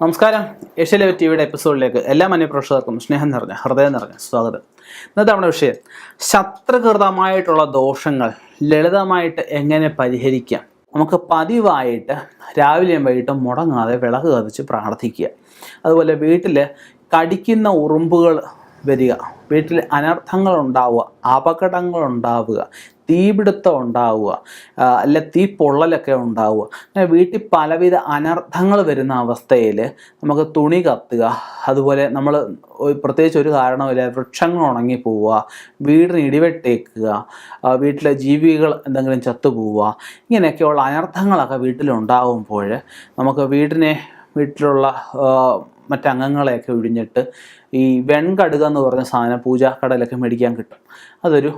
നമസ്കാരം. Asia live T വിയുടെ എപ്പിസോഡിലേക്ക് എല്ലാ മനുപ്രേക്ഷകർക്കും സ്നേഹം നിറഞ്ഞ ഹൃദയം നിറഞ്ഞ സ്വാഗതം. ഇന്നത്തെ നമ്മുടെ വിഷയം ശത്രുകൃതമായിട്ടുള്ള ദോഷങ്ങൾ ലളിതമായിട്ട് എങ്ങനെ പരിഹരിക്കാം? നമുക്ക് പതിവായിട്ട് രാവിലെയും വൈകിട്ടും മുടങ്ങാതെ വിളക്ക് കത്തിച്ച് പ്രാർത്ഥിക്കുക. അതുപോലെ വീട്ടിൽ കടിക്കുന്ന ഉറുമ്പുകൾ വരിക. വീട്ടിൽ അപകടങ്ങൾ ഉണ്ടാവുക തീപിടുത്തം ഉണ്ടാവുക അല്ല തീ പൊള്ളലൊക്കെ ഉണ്ടാവുക. അങ്ങനെ വീട്ടിൽ പലവിധ അനർത്ഥങ്ങൾ വരുന്ന അവസ്ഥയിൽ നമുക്ക് തുണി കത്തുക അതുപോലെ നമ്മൾ പ്രത്യേകിച്ച് ഒരു കാരണമില്ല വൃക്ഷങ്ങൾ ഉണങ്ങി പോവുക വീടിന് ഇടിവെട്ടേക്കുക വീട്ടിലെ ജീവികൾ എന്തെങ്കിലും ചത്തുപോവുക ഇങ്ങനെയൊക്കെയുള്ള അനർത്ഥങ്ങളൊക്കെ വീട്ടിലുണ്ടാകുമ്പോൾ നമുക്ക് വീടിനെ വീട്ടിലുള്ള മറ്റംഗങ്ങളെയൊക്കെ ഒഴിഞ്ഞിട്ട് ഈ വെൺകടുക എന്ന് പറഞ്ഞ സാധനം പൂജാക്കടലൊക്കെ മേടിക്കാൻ കിട്ടും. അതൊരു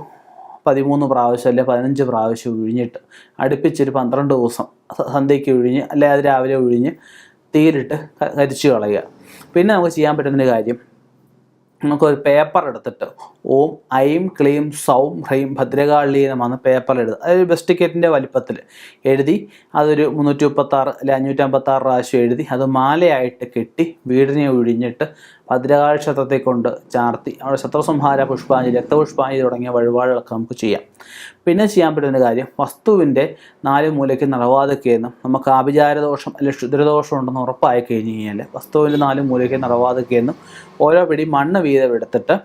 പതിമൂന്ന് പ്രാവശ്യം അല്ലെ പതിനഞ്ച് പ്രാവശ്യം ഒഴിഞ്ഞിട്ട് അടുപ്പിച്ചൊരു പന്ത്രണ്ട് ദിവസം സന്ധ്യയ്ക്ക് ഒഴിഞ്ഞ് അല്ലെ അത് രാവിലെ ഒഴിഞ്ഞ് തീരിട്ട് കരിച്ചു കളയുക. പിന്നെ നമുക്ക് ചെയ്യാൻ പറ്റുന്നൊരു കാര്യം നമുക്കൊരു പേപ്പർ എടുത്തിട്ട് ഓം ഐം ക്ലീം സൗം ഹ്രീം ഭദ്രകാളീനമാണ് പേപ്പർ എഴുതുക. അതൊരു ബെസ്റ്റ് ടിക്കറ്റിന്റെ വലിപ്പത്തിൽ എഴുതി അതൊരു മുന്നൂറ്റി മുപ്പത്താറ് അല്ലെ അഞ്ഞൂറ്റമ്പത്താറ് പ്രാവശ്യം എഴുതി അത് മാലയായിട്ട് കെട്ടി വീടിനെ ഒഴിഞ്ഞിട്ട് ഭദ്രകാളി ക്ഷേത്രത്തെ കൊണ്ട് ചാർത്തി. അവിടെ ശത്രുസംഹാര പുഷ്പാഞ്ജലി രക്തപുഷ്പാഞ്ജലി തുടങ്ങിയ വഴിപാടുകളൊക്കെ നമുക്ക് ചെയ്യാം. പിന്നെ ചെയ്യാൻ പറ്റുന്ന കാര്യം വസ്തുവിന്റെ നാല് മൂലയ്ക്ക് നടവാതൊക്കെയെന്നും നമുക്ക് ആഭിചാരദോഷം അല്ലെങ്കിൽ ക്ഷുദ്രദോഷം ഉണ്ടെന്ന് ഉറപ്പായി കഴിഞ്ഞ് കഴിഞ്ഞാൽ വസ്തുവിന്റെ നാല് മൂലയ്ക്ക് നടവാതൊക്കെയെന്നും ഓരോ പിടി മണ്ണ് വീതം എടുത്തിട്ട്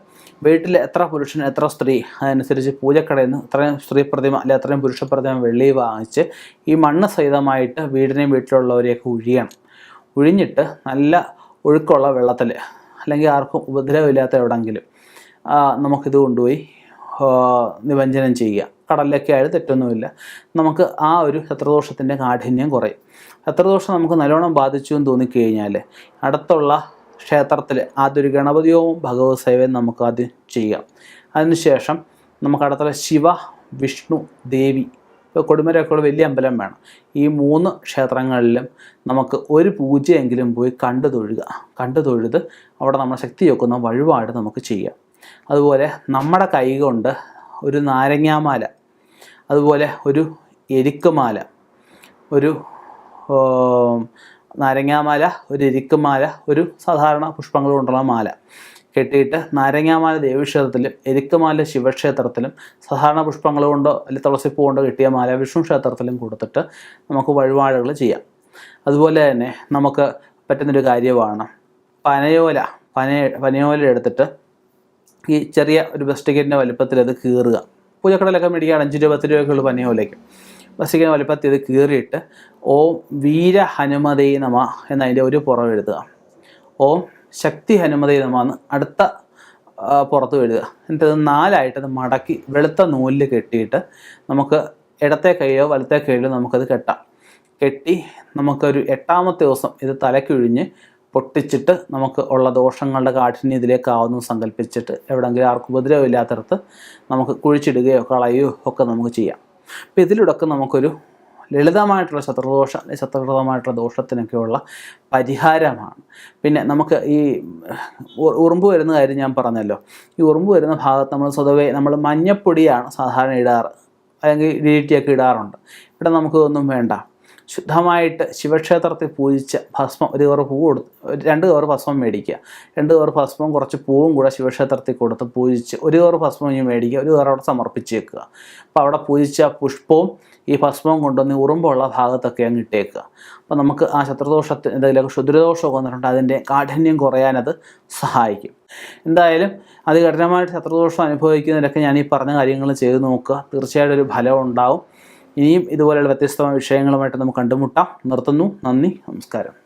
വീട്ടിൽ എത്ര പുരുഷൻ എത്ര സ്ത്രീ അതനുസരിച്ച് പൂജക്കടയിൽ നിന്ന് ഇത്രയും സ്ത്രീ പ്രതിമ അല്ലെ അത്രയും പുരുഷ പ്രതിമ വെള്ളി വാങ്ങിച്ച് ഈ മണ്ണ് സഹിതമായിട്ട് വീടിനെയും വീട്ടിലുള്ളവരെയൊക്കെ ഒഴിയണം ഉഴിഞ്ഞിട്ട് നല്ല ഒഴുക്കുള്ള വെള്ളത്തിൽ അല്ലെങ്കിൽ ആർക്കും ഉപദ്രവമില്ലാത്ത എവിടെങ്കിലും നമുക്കിത് കൊണ്ടുപോയി നിവഞ്ജനം ചെയ്യുക. കടലിലൊക്കെ ആയാലും തെറ്റൊന്നുമില്ല. നമുക്ക് ആ ഒരു ശത്രുദോഷത്തിന്റെ കാഠിന്യം കുറയും. ശത്രുദോഷം നമുക്ക് നല്ലോണം ബാധിച്ചു എന്ന് തോന്നിക്കഴിഞ്ഞാൽ അടുത്തുള്ള ക്ഷേത്രത്തിൽ ആദ്യം ഒരു ഹോമം ഭഗവത് സേവയും നമുക്ക് ആദ്യം ചെയ്യാം. അതിനുശേഷം നമുക്ക് അടുത്തുള്ള ശിവ വിഷ്ണു ദേവി കൊടുമരക്കുള്ള വലിയ അമ്പലം വേണം. ഈ മൂന്ന് ക്ഷേത്രങ്ങളിലും നമുക്ക് ഒരു പൂജയെങ്കിലും പോയി കണ്ടു തൊഴുക. കണ്ടു തൊഴുത് അവിടെ നമ്മൾ ശക്തി വെക്കുന്ന വഴിപാട് നമുക്ക് ചെയ്യാം. അതുപോലെ നമ്മുടെ കൈ കൊണ്ട് ഒരു നാരങ്ങാമാല അതുപോലെ ഒരു എരിക്കുമാല ഒരു നാരങ്ങാമാല ഒരു എരിക്കുമാല ഒരു സാധാരണ പുഷ്പങ്ങൾ കൊണ്ടുള്ള മാല. കെട്ടിയിട്ട് നാരങ്ങാമാല ദേവീക്ഷേത്രത്തിലും എരിക്കുമാല ശിവക്ഷേത്രത്തിലും സാധാരണ പുഷ്പങ്ങൾ കൊണ്ടോ അല്ലെങ്കിൽ തുളസിപ്പൂ കൊണ്ടോ കിട്ടിയ മാല വിഷ്ണു ക്ഷേത്രത്തിലും കൊടുത്തിട്ട് നമുക്ക് വഴിപാടുകൾ ചെയ്യാം. അതുപോലെ തന്നെ നമുക്ക് പറ്റുന്നൊരു കാര്യമാണ്. പനയോല പന പനയോല എടുത്തിട്ട് ഈ ചെറിയ ഒരു ബസ് ടിക്കറ്റിന്റെ വലിപ്പത്തിൽ അത് കീറുക. പൂജക്കടലൊക്കെ മേടിക്കുകയാണ് അഞ്ച് രൂപ പത്ത് രൂപയൊക്കെ ഉള്ളൂ പനയോലയ്ക്ക്. ടിക്കറ്റിന്റെ വലിപ്പത്തിൽ ഇത് കീറിയിട്ട് ഓം വീര ഹനുമതേ നമ എന്നതിന്റെ ഒരു പുറം എഴുതുക. ഓം ശക്തി ഹനുമതേ നമ എന്ന് അടുത്ത പുറത്ത് എഴുതുക. എന്നിട്ട് അത് നാലായിട്ട് അത് മടക്കി വെളുത്ത നൂലിൽ കെട്ടിയിട്ട് നമുക്ക് ഇടത്തെ കൈയോ വലത്തെ കൈയിലോ നമുക്കത് കെട്ടാം. കെട്ടി നമുക്കൊരു എട്ടാമത്തെ ദിവസം ഇത് തലക്കൊഴിഞ്ഞ് പൊട്ടിച്ചിട്ട് നമുക്ക് ഉള്ള ദോഷങ്ങളുടെ കാഠിന്യം ഇതിലേക്കാവുന്നു സങ്കല്പിച്ചിട്ട് എവിടെയെങ്കിലും ആർക്കും ഉപദ്രവമില്ലാത്തടത്ത് നമുക്ക് കുഴിച്ചിടുകയോ കളയുകയോ ഒക്കെ നമുക്ക് ചെയ്യാം. അപ്പം ഇതിലൂടെയൊക്കെ നമുക്കൊരു ലളിതമായിട്ടുള്ള ശത്രുദോഷ അല്ലെങ്കിൽ ശത്രുകൃതമായിട്ടുള്ള ദോഷത്തിനൊക്കെയുള്ള പരിഹാരമാണ്. പിന്നെ നമുക്ക് ഈ ഉറുമ്പ് വരുന്ന കാര്യം ഞാൻ പറഞ്ഞല്ലോ. ഈ ഉറുമ്പ് വരുന്ന ഭാഗത്ത് നമ്മൾ സ്വതവേ നമ്മൾ മഞ്ഞപ്പൊടിയാണ് സാധാരണ ഇടാറ് അല്ലെങ്കിൽ ഡിറ്റിയൊക്കെ ഇടാറുണ്ട്. ഇവിടെ നമുക്ക് ഒന്നും വേണ്ട. ശുദ്ധമായിട്ട് ശിവക്ഷേത്രത്തിൽ പൂജിച്ച ഭസ്മം ഒരു കവർ പൂ കൊടുത്ത് രണ്ട് കവർ ഭസ്മം മേടിക്കുക. രണ്ട് കവർ ഭസ്മം കുറച്ച് പൂവും കൂടെ ശിവക്ഷേത്രത്തിൽ കൊടുത്ത് പൂജിച്ച് ഒരു കവർ ഭസ്മം ഇനി മേടിക്കുക ഒരു കവർ അവിടെ സമർപ്പിച്ച് വെക്കുക അപ്പോൾ അവിടെ പൂജിച്ച പുഷ്പവും ഈ ഭസ്മവും കൊണ്ടുവന്ന് ഉറുമ്പുള്ള ഭാഗത്തൊക്കെ അങ്ങ് ഇട്ടേക്കുക. അപ്പോൾ നമുക്ക് ആ ശത്രുദോഷത്തിന് എന്തെങ്കിലും ക്ഷുദ്രദോഷമൊക്കെ വന്നിട്ടുണ്ട് അതിന്റെ കാഠിന്യം കുറയാനത് സഹായിക്കും. എന്തായാലും അതികഠിനമായിട്ട് ശത്രുദോഷം അനുഭവിക്കുന്നതിനൊക്കെ ഞാൻ ഈ പറഞ്ഞ കാര്യങ്ങൾ ചെയ്ത് നോക്കുക. തീർച്ചയായിട്ടും ഒരു ഫലം ഉണ്ടാവും. ഇനിയും ഇതുപോലെയുള്ള വ്യത്യസ്തമായ വിഷയങ്ങളുമായിട്ട് നമുക്ക് കണ്ടുമുട്ടാം. നിർത്തുന്നു. നന്ദി. നമസ്കാരം.